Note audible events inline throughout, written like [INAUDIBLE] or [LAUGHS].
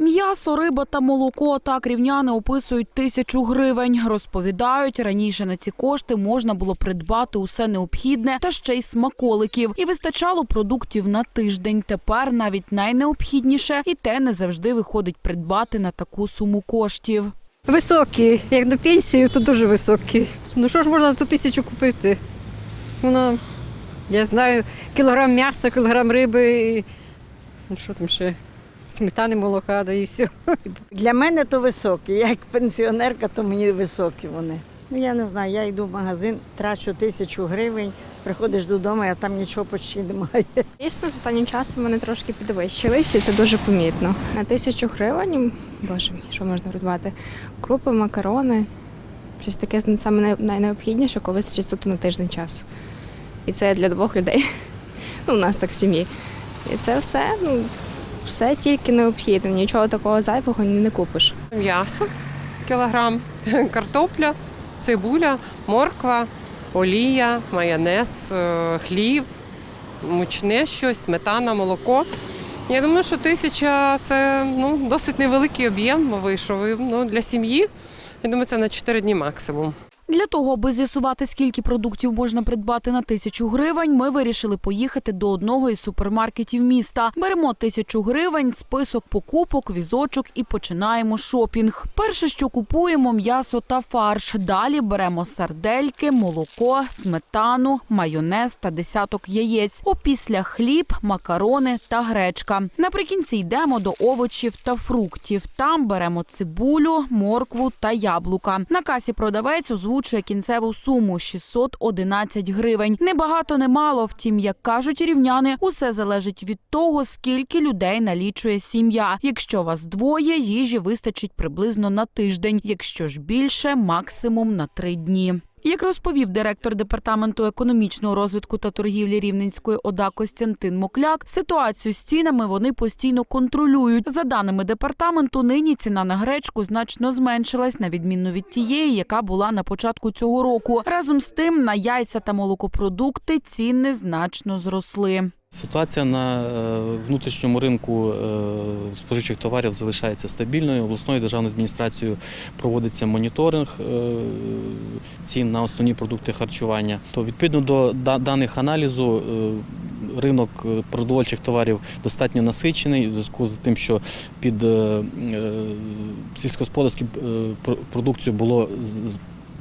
М'ясо, риба та молоко так рівняни описують тисячу гривень. Розповідають, раніше на ці кошти можна було придбати усе необхідне та ще й смаколиків. І вистачало продуктів на тиждень. Тепер навіть найнеобхідніше, і те не завжди виходить придбати на таку суму коштів. Високі, як на пенсію, то дуже високі. Ну що ж можна на ту тисячу купити? Воно, я знаю, кілограм м'яса, кілограм риби, і ну, що там ще, сметани, молока, да і все. Для мене то високі. Я як пенсіонерка, то мені високі вони. Ну я не знаю, я йду в магазин, трачу тисячу гривень, приходиш додому, а там нічого почти немає. Дійсно, з останнім часом вони трошки підвищились, і це дуже помітно. На тисячу гривень, боже мій, що можна придбати? Крупи, макарони, щось таке саме найнеобхідніше, коли вистачить суто на тиждень часу. І це для двох людей. Ну, у нас так в сім'ї. І це все, ну, все тільки необхідне. Нічого такого зайвого не купиш. М'ясо кілограм, [LAUGHS] картопля, цибуля, морква, олія, майонез, е, хліб, мучне щось, сметана, молоко. Я думаю, що тисяча це ну, досить невеликий об'єм вийшов. Ну, для сім'ї, я думаю, це на 4 дні максимум. Для того, аби з'ясувати, скільки продуктів можна придбати на тисячу гривень, ми вирішили поїхати до одного із супермаркетів міста. Беремо тисячу гривень, список покупок, візочок і починаємо шопінг. Перше, що купуємо, м'ясо та фарш. Далі беремо сардельки, молоко, сметану, майонез та десяток яєць. Опісля хліб, макарони та гречка. Наприкінці йдемо до овочів та фруктів. Там беремо цибулю, моркву та яблука. На касі продавець озвучує кінцеву суму 611 гривень. Небагато, немало. Втім, як кажуть рівняни, усе залежить від того, скільки людей налічує сім'я. Якщо вас двоє, їжі вистачить приблизно на тиждень. Якщо ж більше, максимум на три дні. Як розповів директор департаменту економічного розвитку та торгівлі Рівненської ОДА Костянтин Мокляк, ситуацію з цінами вони постійно контролюють. За даними департаменту, нині ціна на гречку значно зменшилась на відміну від тієї, яка була на початку цього року. Разом з тим на яйця та молокопродукти ціни значно зросли. Ситуація на е, внутрішньому ринку е, споживчих товарів залишається стабільною. Обласною державною адміністрацією проводиться моніторинг е, цін на основні продукти харчування. То відповідно до даних аналізу ринок продовольчих товарів достатньо насичений у зв'язку з тим, що під сільськогосподарську продукцію було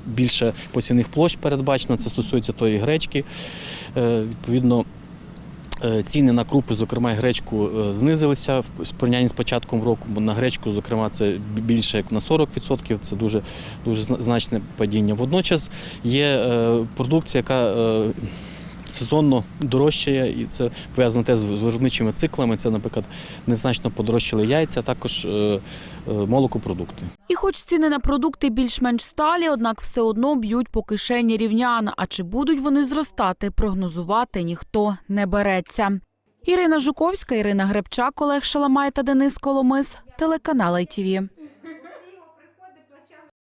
більше посівних площ передбачено. Це стосується тої гречки. Відповідно. Е, Ціни на крупи, зокрема і гречку, е, знизилися в порівнянні з початком року, бо на гречку, зокрема, це більше як на 40%, це дуже, дуже значне падіння. Водночас є е, продукція, яка сезонно дорожчає, і це пов'язано теж з з виробничими циклами. Це, наприклад, незначно подорожчали яйця, а також е, е, молокопродукти. І хоч ціни на продукти більш-менш сталі, однак все одно б'ють по кишені рівнян. А чи будуть вони зростати, прогнозувати ніхто не береться. Ірина Жуковська, Ірина Гребчак, Олег Шаламай та Денис Коломис, телеканал ITV.